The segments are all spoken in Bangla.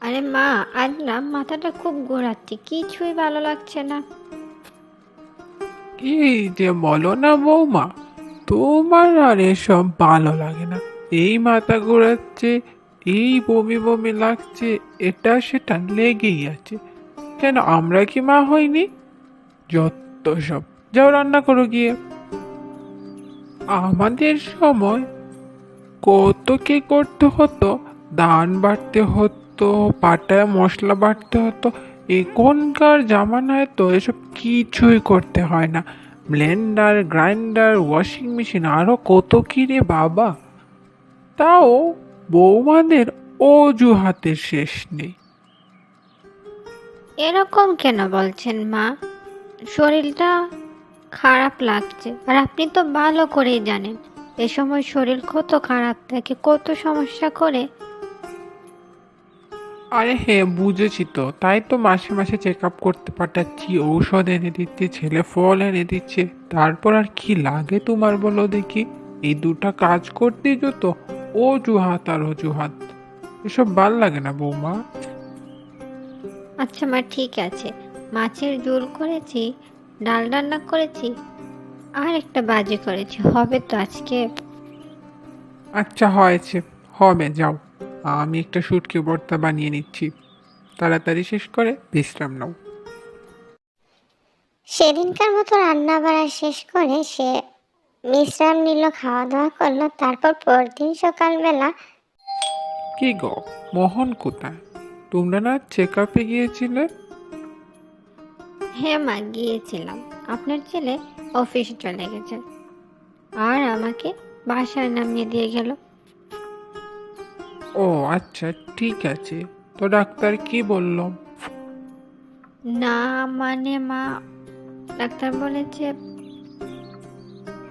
আরে মা আজ না, মাথাটা খুব ঘোরাচ্ছে, কিছুই ভালো লাগছে না। কি যে বলো না বৌমা, তোমার আর এসব ভালো লাগে না। এই মাথা ঘোরাচ্ছে, এই বমি বমি লাগছে, এটা সেটা লেগেই আছে। কেন, আমরা কি মা হইনি? যত সব, যাও রান্না করো গিয়ে। আমাদের সময় কত কি করতে হতো ধান বাটতে হতো, পাটায় মশলা বাটতে হতো, এখনকার জামানায় তো এসব কিছুই করতে হয় না। ব্লেন্ডার, গ্রাইন্ডার, ওয়াশিং মেশিন আরও কত কি রে বাবা। তাও বৌমাদের অজুহাতের শেষ নেই। এরকম কেন বলছেন মা? শরীরটা খারাপ লাগছে, আর আপনি তো ভালো করেই জানেন, এ সময় শরীর কত খারাপ থাকে, কত সমস্যা করে আরে হ্যাঁ বুঝেছি তো। তাই তো মাসে মাসে চেক আপ করতে পাঠাচ্ছি ঔষধ এনে দিচ্ছে ছেলে ফল এনে দিচ্ছে। তারপর আর কি লাগে তোমার বলো দেখি? এই দুটা কাজ করতেই যত অজুহাত আর অজুহাত। এসব ভালো লাগে না বৌমা। আচ্ছা মা ঠিক আছে। মাছের ঝোল করেছি ডাল রান্না করেছি আর একটা বাজি করেছি। হবে তো আজকে? আচ্ছা হয়েছে। হবে যাও। আমি একটা শুটকি ভর্তা বানিয়ে নিচ্ছি। তাড়াতাড়ি শেষ করে বিশ্রাম নাও। সেদিনকার মতো রান্না বাড়া শেষ করে সে বিশ্রাম নিল খাওয়া দাওয়া করল তারপর পরদিন সকালবেলা কি গো মোহন কোথায়? তোমরা না চেক আপে গিয়েছিলে? হ্যাঁ মা গিয়েছিলাম। আপনার ছেলে অফিস চলে গেছে। আর আমাকে বাসায় নামিয়ে দিয়ে গেল। ও আচ্ছা ঠিক আছে। তো ডাক্তার কি বলল? না মানে মা ডাক্তার বলেছে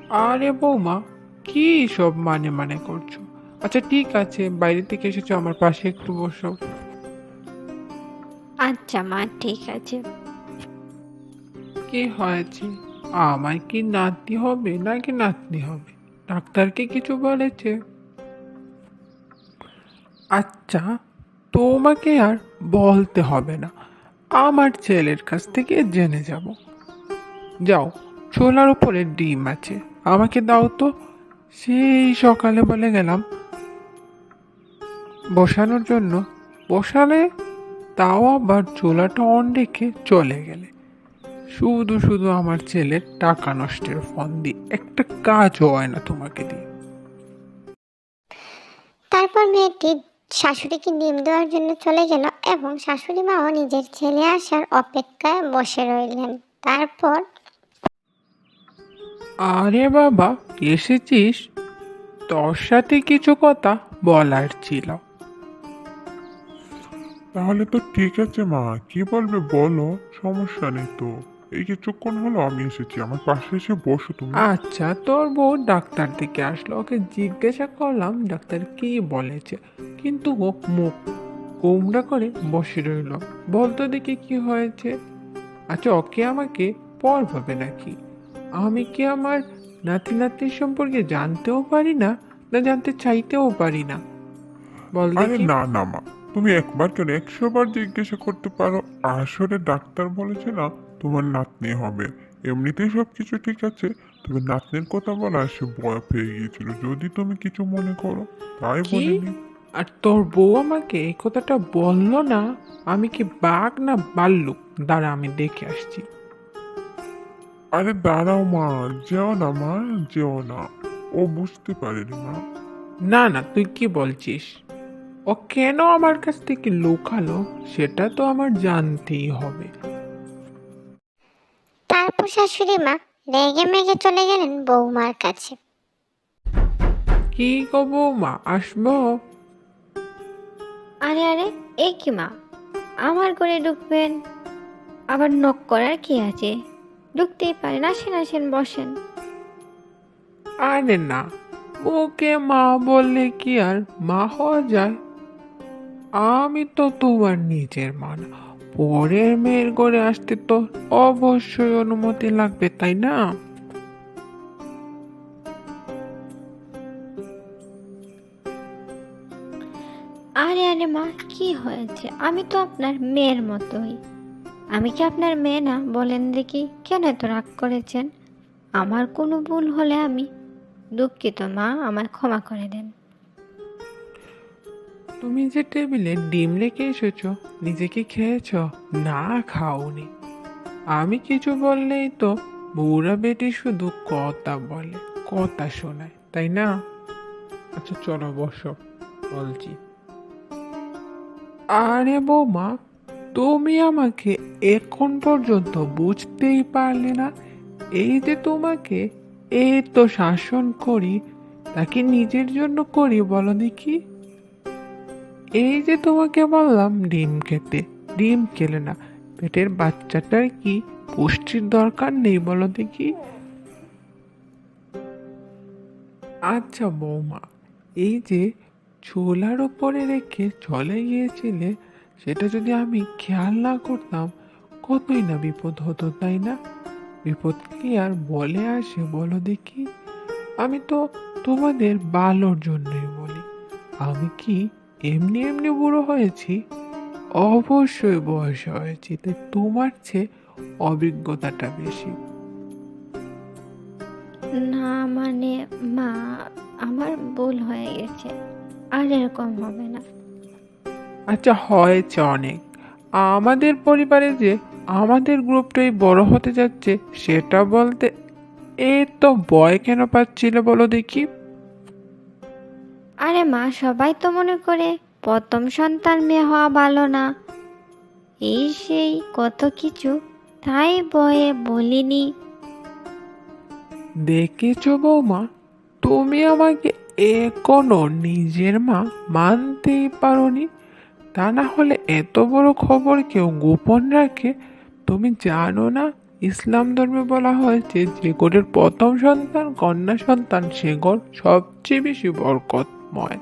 আরে বৌমা কি সব মানে মানে করছ? আচ্ছা ঠিক আছে বাইরে থেকে এসেছ আমার পাশে একটু বসো। আচ্ছা মা ঠিক আছে। কি হয়েছে? আমার কি নাতি হবে নাকি নাতনি হবে? ডাক্তারকে কিছু বলেছে? আচ্ছা তোমাকে আর বলতে হবে না। আমার ছেলের কাছ থেকে জেনে যাব। যাও, ছোলার উপরে ডিম আছে। আমাকে দাও তো। সেই সকালে বলে গেলাম, বসানোর জন্য। বসালে তাও আবার চোলাটা অন রেখে চলে গেলে। শুধু শুধু আমার ছেলের টাকা নষ্টের ফোন দিই একটা কাজও হয় না তোমাকে দিয়ে। তারপর মেয়েটি শাশুড়িকে ডিম দেওয়ার জন্য চলে গেল এবং শাশুড়ি মাও নিজের ছেলে আসার অপেক্ষায় বসে রইলেন। তারপর আরে বাবা এসেছিস? তোর সাথে কিছু কথা বলার ছিল। তাহলে তো ঠিক আছে মা কি বলবে বলো সমস্যা নেই তো। এই কিছুক্ষণ হলো আমি এসেছি আমার পাশে এসে বসো তুমি। আচ্ছা তোর বউ ডাক্তার থেকে আসলো ওকে জিজ্ঞাসা করলাম ডাক্তার কি বলেছে কিন্তু ও মুখ কুমড়া করে বসে রইল। বলতো দেখি কি হয়েছে। আচ্ছা ওকে আমাকে পর ভাবে নাকি? আমি কি আমার নাতি নাতির সম্পর্কে জানতেও পারি না না জানতে চাইতেও পারি না? বল আরে দেখি। না না মা তুমি একবার কেন একশো বার জিজ্ঞাসা করতে পারো আসলে ডাক্তার বলেছে না তোমার নাতনি হবে। এমনিতেই সব কিছু ঠিক আছে তবে নাতনির কথা বলা সে ভয় পেয়ে গিয়েছিল। যদি তুমি কিছু মনে করো তাই? বলিনি। আর তোর বউ আমাকে এই কথাটা বলল না? আমি কি বাঘ না বাল্লুক? দাঁড়া আমি দেখে আসছি। আরে দাঁড়াও মা যেও না মা যেও না। ও বুঝতে পারেনি মা। না না তুই কি বলছিস? ও কেন আমার কাছ থেকে লুকালো? সেটা তো আমার জানতেই হবে। তারপর শাশুড়ি মা রেগে মেগে চলে গেলেন বৌমার কাছে। কি গো বৌমা আসব? আরে আরে এ কি মা? আমার ঘরে ঢুকবেন। আবার নক করার কি আছে? ঢুকতেই পারেন আসেন আসেন বসেন। আরে না ওকে মা বললে কি আর মা হওয়া যায়? আমি তো তোমার নিজের মা না। পরের মেয়ের ঘরে আসতে তো অবশ্যই অনুমতি লাগবে, তাই না? আরে আরে মা, কি হয়েছে? আমি তো আপনার মেয়ের মতোই। আমি কি আপনার মেয়ে না, বলেন দেখি। কেন এত রাগ করেছেন? আমার কোনো ভুল হলে আমি দুঃখিত মা, আমায় ক্ষমা করে দেন। তুমি যে টেবিলে ডিম রেখে এসেছ নিজে কি খেয়েছ, না খাওনি। আমি কিছু বললেই তো বুড়া বেটি শুধু কথা বলে, কথা শোনায়, তাই না? আচ্ছা চলো, বসো, বলছি। আরে বৌমা, তুমি আমাকে এখন পর্যন্ত বুঝতেই পারলে না। এই যে তোমাকে এই তো শাসন করি, তাকে নিজের জন্য করি বলো দেখি। এই যে তোমাকে বললাম, ডিম খেতে। ডিম খেলে না। পেটের বাচ্চাটার কি পুষ্টির দরকার নেই বলো দেখি। আচ্ছা বৌমা, এই যে ছোলার ওপরে রেখে চলে গিয়েছিলে, সেটা যদি আমি খেয়াল না করতাম, কতই না বিপদ হতো, তাই না? বিপদ কি আর বলে আসে বলো দেখি। আমি তো তোমাদের ভালোর জন্যই বলি। আমি কি এমনি এমনি বুড়ো হয়েছি অবশ্যই বয়স হয়েছি তাই তোমার চেয়ে অভিজ্ঞতাটা বেশি। না মানে মা আমার ভুল হয়ে গেছে আর এরকম হবে না। আচ্ছা হয়েছে অনেক। আমাদের পরিবারে যে আমাদের গ্রুপটাই বড় হতে যাচ্ছে সেটা বলতে এ তো বয় কেন পাচ্ছিলে বলো দেখি? আরে মা, সবাই তো মনে করে প্রথম সন্তান মেয়ে হওয়া ভালো না। এই সেই কত কিছু, তাই বয়ে বলিনি। দেখেছ বৌমা, তুমি আমাকে এখনও নিজের মা মানতেই পারোনি। তা না হলে এত বড় খবর কেউ গোপন রাখে? তুমি জানো না, ইসলাম ধর্মে বলা হয়েছে, যে ঘরের প্রথম সন্তান, কন্যা সন্তান, সে ঘর সবচেয়ে বেশি বরকতময়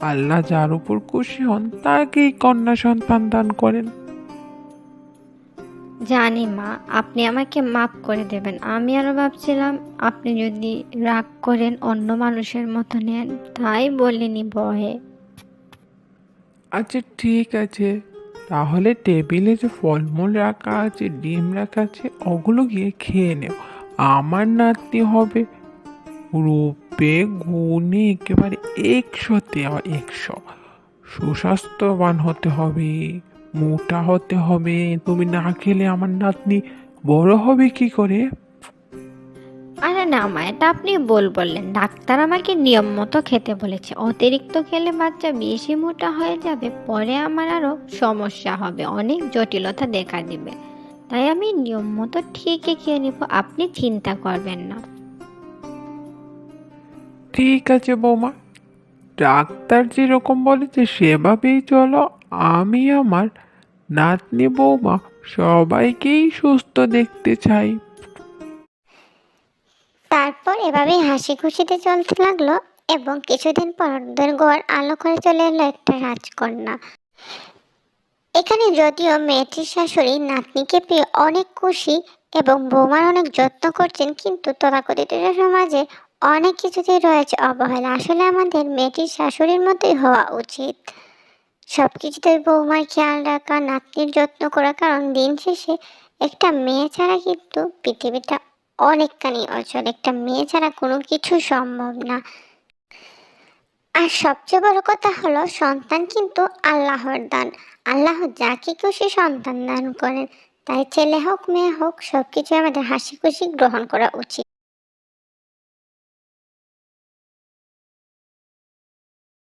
আল্লাহ যার উপর খুশি হন তাকেই কন্যা সন্তান দান করেন। জানি মা আপনি আমাকে মাফ করে দেবেন। আমি আরও ভাবছিলাম আপনি যদি রাগ করেন অন্য মানুষের মতো নেন তাই বলিনি বহে। আচ্ছা ঠিক আছে। তাহলে টেবিলে যে ফলমূল রাখা আছে ডিম রাখা আছে ওগুলো গিয়ে খেয়ে নেও। আমার নাতি হবে। রূপে গুণে একেবারে একশোতে একশো। সুস্বাস্থ্যবান হতে হবে, মোটা হতে হবে, তুমি না খেলে আমার নাতনি বড় হবে কি করে? আরে না মা, এটা আপনি বল বললেন। ডাক্তার আমাকে নিয়ম মতো খেতে বলেছে। অতিরিক্ত খেলে বাচ্চা বেশি মোটা হয়ে যাবে, পরে আমার আরও সমস্যা হবে, অনেক জটিলতা দেখা দিবে। তাই আমি নিয়ম মতো ঠিকই খেয়ে নিব, আপনি চিন্তা করবেন না। ঠিক আছে, বৌমা। ডাক্তার যেরকম বলেছে, সেভাবেই চলো। আমি আমার নাতনি বৌমা সবাইকেই সুস্থ দেখতে চাই। তারপর এভাবেই হাসি খুশিতে চলতে লাগল এবং কিছুদিন পর ওদের ঘর আলো করে চলে এলো একটা রাজকন্যা। এখানে যদিও মেয়েটির শাশুড়ি নাতনিকে পেয়ে অনেক খুশি এবং বৌমার অনেক যত্ন করছেন, কিন্তু তথাকথিত সমাজে অনেক কিছুতেই রয়েছে অবহেলা। আসলে আমাদের মেয়েটির শাশুড়ির মতোই হওয়া উচিত। সব কিছুতে বৌমার খেয়াল রাখা, নাতনির যত্ন করা, কারণ দিন শেষে একটা মেয়ে ছাড়া কিন্তু পৃথিবীটা অনেকখানি অচল। একটা মেয়ে ছাড়া কোনো কিছু সম্ভব না। আর সবচেয়ে বড় কথা হলো, সন্তান কিন্তু আল্লাহর দান। আল্লাহ যাকে খুশি সন্তান দান করেন। তাই ছেলে হোক, মেয়ে হোক সব কিছু আমাদের হাসি খুশি গ্রহণ করা উচিত।